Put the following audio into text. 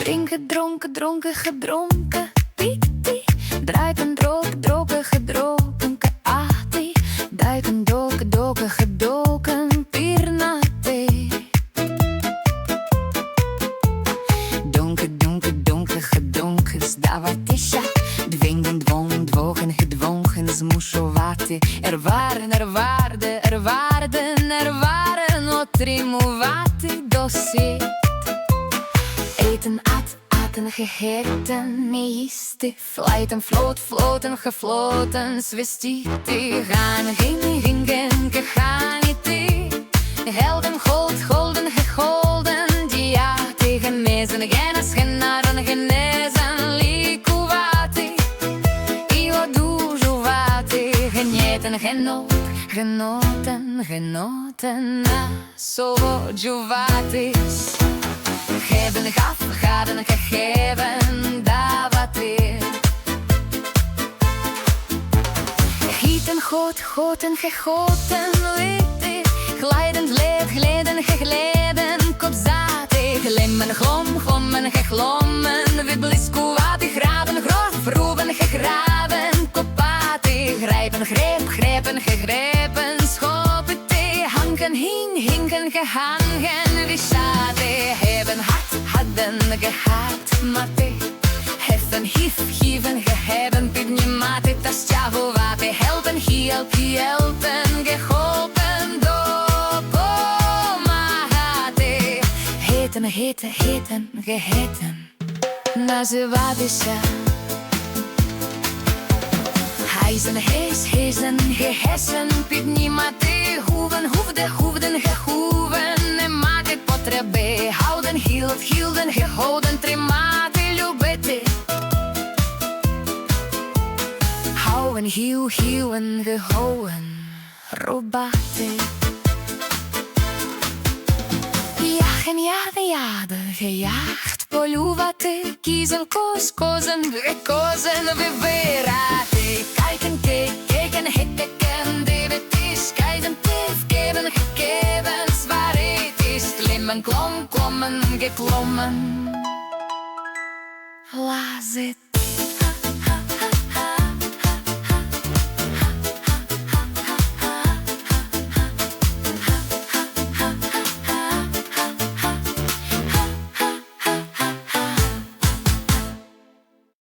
gedronken, dronken, gedronken. Piek-tie, druiken, droken, droken, gedroken. Kaati, duiken, doken, doken, gedoken. Pirnate. Donker, donker, donker, gedonken. Здаватися, двingen, двон, двоgen, gedwongen. Змушувати. Ervaren, ervaarde, ervaarden, ervaren. Отримувати досвід. Fluiten, at, aten, geheten meeste. Fluiten, vloot, floten, gefloten, die Gaan, ging, gingen, gegaan, Helden, gold, golden, gegolden, ja Tegen mezen, genes, genaren, genezen, likuvati. Io dujuvati, genieten, genot, genoten, genoten, na, so, juvatis. gaf, gaden, gegeven, давати. Gieten, goot, goten, gegoten, litten, glijdend, leed, gleden, gegleden, kopzati, glimmen, hing, hinken, gehangen, wishate, hebben, had, hadden, gehad, мати, heffen, hif, hieven, geheben, піднімати та стягувати, helpen, hielp, hielpen, geholpen, допомагати, гeten, гете, гетен, гегетен, називатися. Хайзен, гейс, гейзен, гехесен, піднімати Хілд, хілдинги, холден тримати, любити. Гоуен, хіл, хілдинги, гоуен, рубати. Яхен, яхен, яхен, яхт, полювати, кізен, кос, козен, козен, вибирати. Кломен, клом, кломен, гекломен. Лазит